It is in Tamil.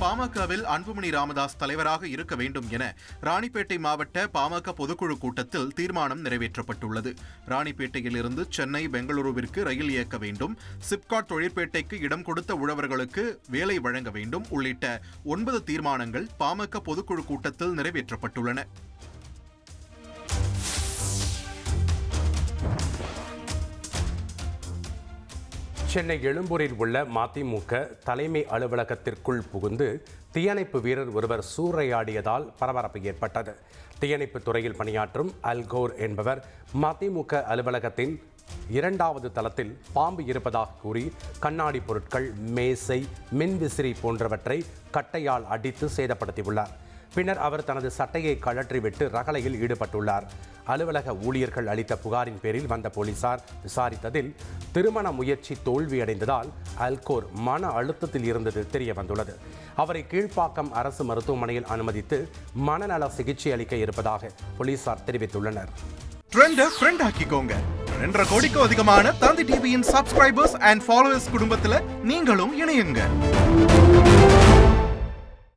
பாமகவில் அன்புமணி ராமதாஸ் தலைவராக இருக்க வேண்டும் என ராணிப்பேட்டை மாவட்ட பாமக பொதுக்குழு கூட்டத்தில் தீர்மானம் நிறைவேற்றப்பட்டுள்ளது. ராணிப்பேட்டையிலிருந்து சென்னை பெங்களூருவிற்கு ரயில் இயக்க வேண்டும். சிப்காட் தொழிற்பேட்டைக்கு இடம் கொடுத்த உழவர்களுக்கு வேலை வழங்க வேண்டும். உள்ளிட்ட ஒன்பது தீர்மானங்கள் பாமக பொதுக்குழு கூட்டத்தில் நிறைவேற்றப்பட்டுள்ளன. சென்னை எழும்பூரில் உள்ள மதிமுக தலைமை அலுவலகத்திற்குள் புகுந்து தீயணைப்பு வீரர் ஒருவர் சூறையாடியதால் பரபரப்பு ஏற்பட்டது. தீயணைப்பு துறையில் பணியாற்றும் அல்கோர் என்பவர் மதிமுக அலுவலகத்தின் இரண்டாவது தளத்தில் பாம்பு இருப்பதாக கூறி கண்ணாடி பொருட்கள் மேசை மின்விசிறி போன்றவற்றை கட்டையால் அடித்து சேதப்படுத்தியுள்ளார். பின்னர் அவர் தனது சட்டையை கழற்றிவிட்டு ரகளையில் ஈடுபட்டுள்ளார். அலுவலக ஊழியர்கள் அளித்த புகாரின் பேரில் வந்த போலீசார் விசாரித்ததில் திருமண முயற்சி தோல்வியடைந்ததால் அல்கோர் மன அழுத்தத்தில் இருந்தது தெரிய வந்துள்ளது அவரை கீழ்ப்பாக்கம் அரசு மருத்துவமனையில் அனுமதித்து மனநல சிகிச்சை அளிக்க இருப்பதாக போலீசார் தெரிவித்துள்ளனர். ரெண்டரை கோடிக்கும் அதிகமான தந்தி டிவியின் சப்ஸ்கிரைபர்ஸ் அண்ட் ஃபாலோவர்ஸ் குடும்பத்துல நீங்களும் இணையுங்க.